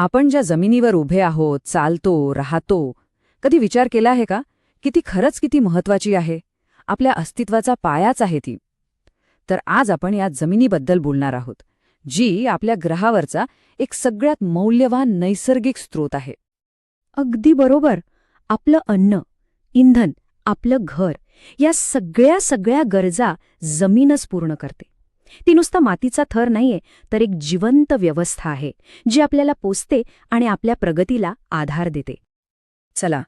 आपण ज्या जमिनीवर उभे आहोत चालतो राहतो कधी विचार केला आहे का? की ती खरंच किती महत्वाची आहे? आपल्या अस्तित्वाचा पायाच आहे ती. तर आज आपण या जमिनीबद्दल बोलणार आहोत जी आपल्या ग्रहावरचा एक सगळ्यात मौल्यवान नैसर्गिक स्रोत आहे. अगदी बरोबर. आपलं अन्न इंधन आपलं घर या सगळ्या सगळ्या गरजा जमीनच पूर्ण करते. ती नुसता मातीचा थर नाहीये तर एक जिवंत व्यवस्था आहे जी आपल्याला पोचते आणि आपल्या प्रगतीला आधार देते. चला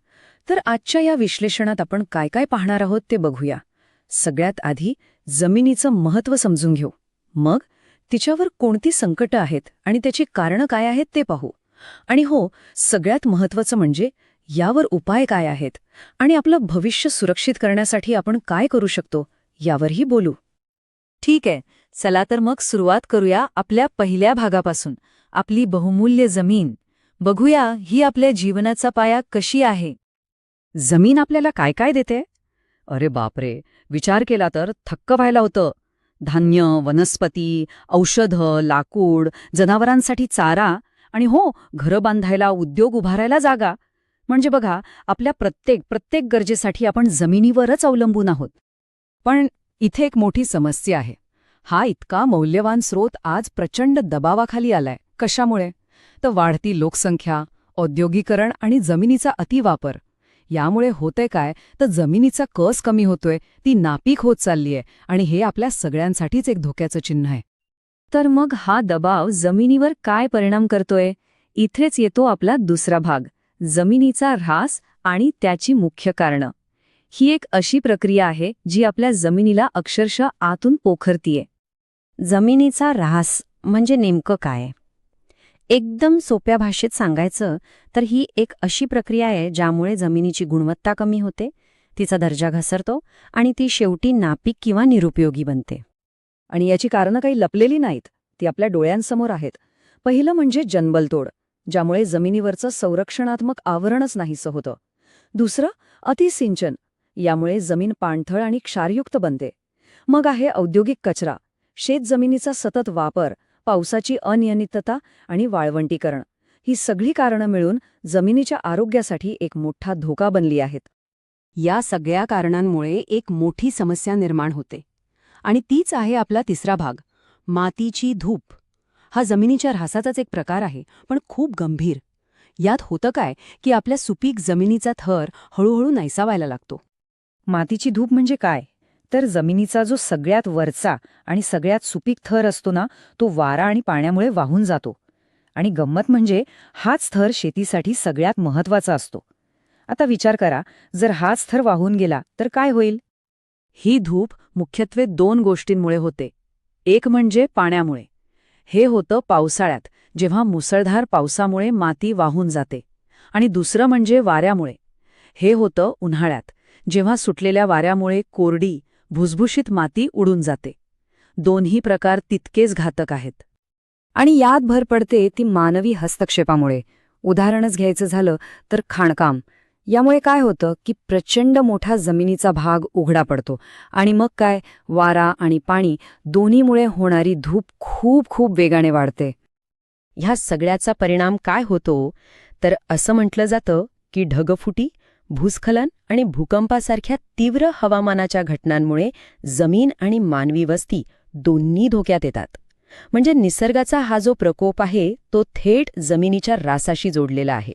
तर आजच्या या विश्लेषणात आपण काय काय पाहणार आहोत ते बघूया. सगळ्यात आधी जमिनीचं महत्त्व समजून घेऊ. मग तिच्यावर कोणती संकटं आहेत आणि त्याची कारणं काय आहेत ते पाहू. आणि हो सगळ्यात महत्त्वाचं म्हणजे यावर उपाय काय आहेत आणि आपलं भविष्य सुरक्षित करण्यासाठी आपण काय करू शकतो यावरही बोलू. ठीक आहे चला तर मग सुरुवात करूया आपल्या पहिल्या भागापासून. आपली बहुमूल्य जमीन. बघूया ही आपल्या जीवनाचा पाया कशी आहे. जमीन आपल्याला काय काय देते? अरे बापरे विचार केला तर थक्क व्हायला होतं. धान्य वनस्पती औषधं लाकूड जनावरांसाठी चारा आणि हो घरं बांधायला उद्योग उभारायला जागा. म्हणजे बघा आपल्या प्रत्येक प्रत्येक गरजेसाठी आपण जमिनीवरच अवलंबून आहोत. पण इथे एक मोठी समस्या आहे. हा इतका मौल्यवान स्रोत आज प्रचंड दबावाखाली आलाय. कशामुळे? तर वाढती लोकसंख्या औद्योगिकरण आणि जमिनीचा अतिवापर. यामुळे होतंय काय? तर जमिनीचा कस कमी होतोय ती नापीक होत चाललीय आणि हे आपल्या सगळ्यांसाठीच एक धोक्याचं चिन्ह आहे. तर मग हा दबाव जमिनीवर काय परिणाम करतोय? इथेच येतो आपला दुसरा भाग जमिनीचा ऱ्हास आणि त्याची मुख्य कारणं. ही एक अशी प्रक्रिया आहे जी आपल्या जमिनीला अक्षरशः आतून पोखरतीये. जमिनीचा ऱ्हास म्हणजे नेमकं काय? एकदम सोप्या भाषेत सांगायचं तर ही एक अशी प्रक्रिया आहे ज्यामुळे जमिनीची गुणवत्ता कमी होते तिचा दर्जा घसरतो आणि ती शेवटी नापीक किंवा निरुपयोगी बनते. आणि याची कारणं काही लपलेली नाहीत ती आपल्या डोळ्यांसमोर आहेत. पहिलं म्हणजे जन्मलतोड ज्यामुळे जमिनीवरचं संरक्षणात्मक आवरणच नाहीसं होतं. दुसरं अतिसिंचन यामुळे जमीन पाणथळ आणि क्षारयुक्त बनते. मग आहे औद्योगिक कचरा. शेतजमिनीचा सतत वापर पावसाची अनियमितता आणि वाळवंटीकरण. ही सगळी कारणं मिळून जमिनीच्या आरोग्यासाठी एक मोठा धोका बनली आहेत. या सगळ्या कारणांमुळे एक मोठी समस्या निर्माण होते. आणि तीच आहे आपला तिसरा भाग मातीची धूप. हा जमिनीच्या ऱ्हासाचाच एक प्रकार आहे पण खूप गंभीर. यात होतं काय की आपल्या सुपीक जमिनीचा थर हळूहळू नैसावायला लागतो. मातीची धूप म्हणजे काय? तर जमिनीचा जो सगळ्यात वरचा आणि सगळ्यात सुपीक थर असतो ना तो वारा आणि पाण्यामुळे वाहून जातो. आणि गंमत म्हणजे हाच थर शेतीसाठी सगळ्यात महत्त्वाचा असतो. आता विचार करा जर हाच थर वाहून गेला तर काय होईल? ही धूप मुख्यत्वे दोन गोष्टींमुळे होते. एक म्हणजे पाण्यामुळे. हे होतं पावसाळ्यात जेव्हा मुसळधार पावसामुळे माती वाहून जाते. आणि दुसरं म्हणजे वाऱ्यामुळे. हे होतं उन्हाळ्यात जेव्हा सुटलेल्या वाऱ्यामुळे कोरडी भुसभुशीत माती उडून जाते. दोन्ही प्रकार तितकेच घातक आहेत. आणि यात भर पडते ती मानवी हस्तक्षेपामुळे. उदाहरणच घ्यायचं झालं तर खाणकाम. यामुळे काय होतं की प्रचंड मोठा जमिनीचा भाग उघडा पडतो. आणि मग काय? वारा आणि पाणी दोन्हीमुळे होणारी धूप खूप खूप वेगाने वाढते. ह्या सगळ्याचा परिणाम काय होतो? तर असं म्हटलं जातं की ढगफुटी भूस्खलन आणि भूकंपासारख्या तीव्र हवामानाच्या घटनांमुळे जमीन आणि मानवी वस्ती दोन्ही धोक्यात येतात. म्हणजे निसर्गाचा हा जो प्रकोप आहे तो थेट जमिनीच्या रासाशी जोडलेला आहे.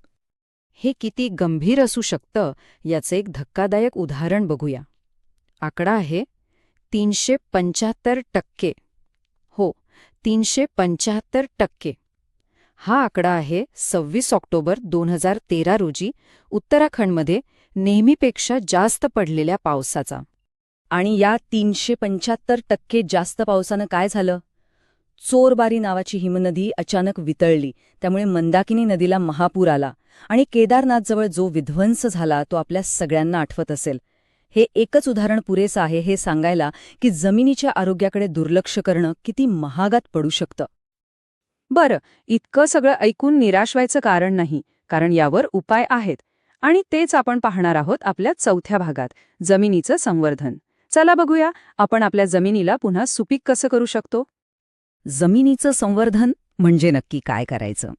हे किती गंभीर असू शकतं याचं एक धक्कादायक उदाहरण बघूया. आकडा आहे तीनशे पंच्याहत्तर टक्के. हो तीनशे पंच्याहत्तर टक्के. हा आकडा आहे सव्वीस ऑक्टोबर दोन हजार तेरा रोजी उत्तराखंडमध्ये नेहमीपेक्षा जास्त पडलेल्या पावसाचा. आणि या तीनशे पंच्याहत्तर टक्के जास्त पावसानं काय झालं? चोरबारी नावाची हिमनदी अचानक वितळली त्यामुळे मंदाकिनी नदीला महापूर आला आणि केदारनाथजवळ जो विध्वंस झाला तो आपल्या सगळ्यांना आठवत असेल. हे एकच उदाहरण पुरेसं आहे हे सांगायला की जमिनीच्या आरोग्याकडे दुर्लक्ष करणं किती महागात पडू शकतं. बरं इतकं सगळं ऐकून निराश व्हायचं कारण नाही कारण यावर उपाय आहेत. आणि तेच आपण पाहणार आहोत आपल्या चौथ्या भागात जमिनीचं संवर्धन. चला बघूया आपण आपल्या जमिनीला पुन्हा सुपीक कसं करू शकतो? जमिनीचं संवर्धन म्हणजे नक्की काय करायचं?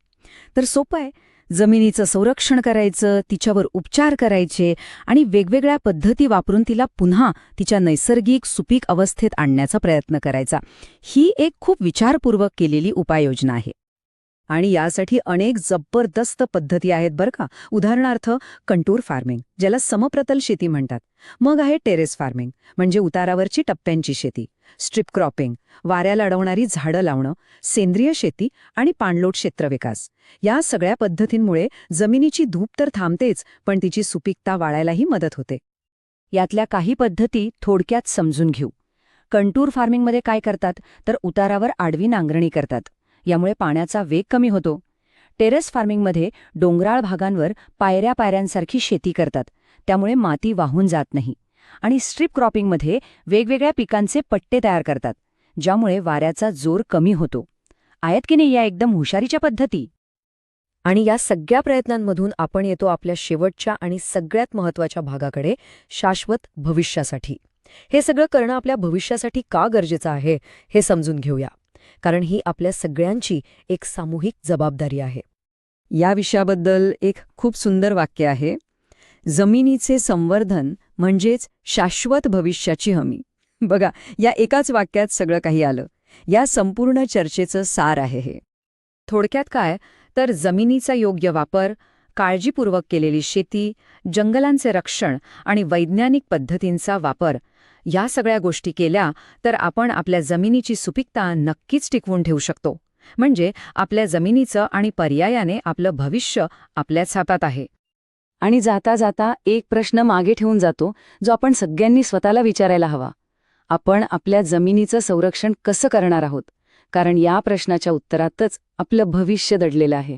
तर सोपं आहे जमिनीचं संरक्षण करायचं तिच्यावर उपचार करायचे आणि वेगवेगळ्या पद्धती वापरून तिला पुन्हा तिच्या नैसर्गिक सुपीक अवस्थेत आणण्याचा प्रयत्न करायचा. ही एक खूप विचारपूर्वक केलेली उपाययोजना आहे. आणि यासाठी अनेक जबरदस्त पद्धती आहेत बरं का. उदाहरणार्थ कंटूर फार्मिंग ज्याला समप्रतल शेती म्हणतात. मग आहे टेरेस फार्मिंग म्हणजे उतारावरची टप्प्यांची शेती. स्ट्रिप क्रॉपिंग वाऱ्याला अडवणारी झाडं लावणं सेंद्रिय शेती आणि पाणलोट क्षेत्रविकास या सगळ्या पद्धतींमुळे जमिनीची धूप तर थांबतेच पण तिची सुपीकता वाढायलाही मदत होते. यातल्या काही पद्धती थोडक्यात समजून घेऊ. कंटूर फार्मिंगमध्ये काय करतात? तर उतारावर आडवी नांगरणी करतात. यामुळे पाण्याचा वेग कमी होतो. टेरेस फार्मिंगमध्ये डोंगराळ भागांवर पायऱ्या पायऱ्यांसारखी शेती करतात. त्यामुळे माती वाहून जात नाही. आणि स्ट्रीप क्रॉपिंगमध्ये वेगवेगळ्या पिकांचे पट्टे तयार करतात ज्यामुळे वाऱ्याचा जोर कमी होतो. आहेत की नाही या एकदम हुशारीच्या पद्धती? आणि या सगळ्या प्रयत्नांमधून आपण येतो आपल्या शेवटच्या आणि सगळ्यात महत्त्वाच्या भागाकडे शाश्वत भविष्यासाठी. हे सगळं करणं आपल्या भविष्यासाठी का गरजेचं आहे हे समजून घेऊया. कारण ही आपल्या सगळ्यांची एक सामूहिक जबाबदारी आहे. या विषयाबद्दल एक खूप सुंदर वाक्य आहे. जमिनीचे संवर्धन म्हणजेच शाश्वत भविष्याची हमी. बघा या एकाच वाक्यात सगळं काही आलं. या संपूर्ण चर्चेचं सार आहे हे. थोडक्यात काय? तर जमिनीचा योग्य वापर काळजीपूर्वक केलेली शेती जंगलांचे रक्षण आणि वैज्ञानिक पद्धतींचा वापर या सगळ्या गोष्टी केल्या तर आपण आपल्या जमिनीची सुपीकता नक्कीच टिकवून ठेवू शकतो. म्हणजे आपल्या जमिनीचं आणि पर्यायाने आपलं भविष्य आपल्याच हातात आहे. आणि जाता जाता एक प्रश्न मागे ठेवून जातो जो आपण सगळ्यांनी स्वतःला विचारायला हवा. आपण आपल्या जमिनीचं संरक्षण कसं करणार आहोत? कारण या प्रश्नाच्या उत्तरातच आपलं भविष्य दडलेलं आहे.